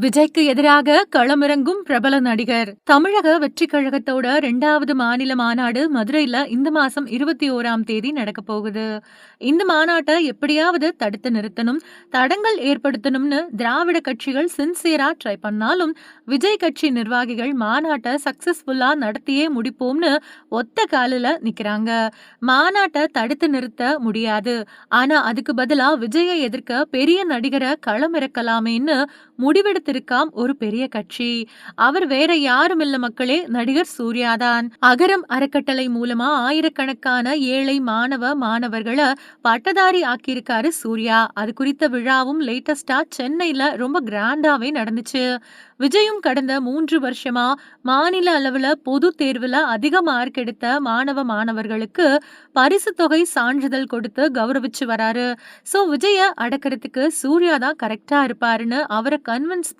விஜய்க்கு எதிராக களமிறங்கும் பிரபல நடிகர். தமிழக வெற்றி கழகத்தோட ரெண்டாவது மாநில மாநாடு மதுரையில இந்த மாசம் இருபத்தி ஓராம் தேதி நடக்க போகுது. இந்த மாநாட்டை எப்படியாவது தடுத்து நிறுத்தணும் தடங்கள் ஏற்படுத்தணும்னு திராவிட கட்சிகள் சின்சியரா ட்ரை பண்ணாலும் விஜய் கட்சி நிர்வாகிகள் மாநாட்டை சக்சஸ்ஃபுல்லா நடத்தியே முடிப்போம்னு ஒத்த காலில் நிக்கிறாங்க. மாநாட்டை தடுத்து நிறுத்த முடியாது. ஆனா அதுக்கு பதிலா விஜயை எதிர்க்க பெரிய நடிகரை களமிறக்கலாமேன்னு முடிவெடுத்து வைத்திருக்காம் ஒரு பெரிய கட்சி. அவர் வேற யாரும் இல்ல மக்களே நடிகர் சூர்யாதான். அகரம் அறக்கட்டளை மூலமா ஆயிரக்கணக்கான ஏழை மாணவ மாணவர்களை பட்டதாரி ஆக்கியிருக்காரு சூர்யா. அது குறித்த விழாவும் லேட்டஸ்டா சென்னையில ரொம்ப கிராண்டாவே நடந்துச்சு. விஜயும் கடந்த மூன்று வருஷமா மாநில அளவுல பொது தேர்வுல அதிக மார்க் எடுத்த மாணவ மாணவர்களுக்கு பரிசு தொகை சான்றிதழ் கொடுத்து கௌரவிச்சு வராரு. சோ விஜய அடக்கிறதுக்கு சூர்யா தான் கரெக்டா இருப்பாருன்னு அவரை கன்வின்ஸ்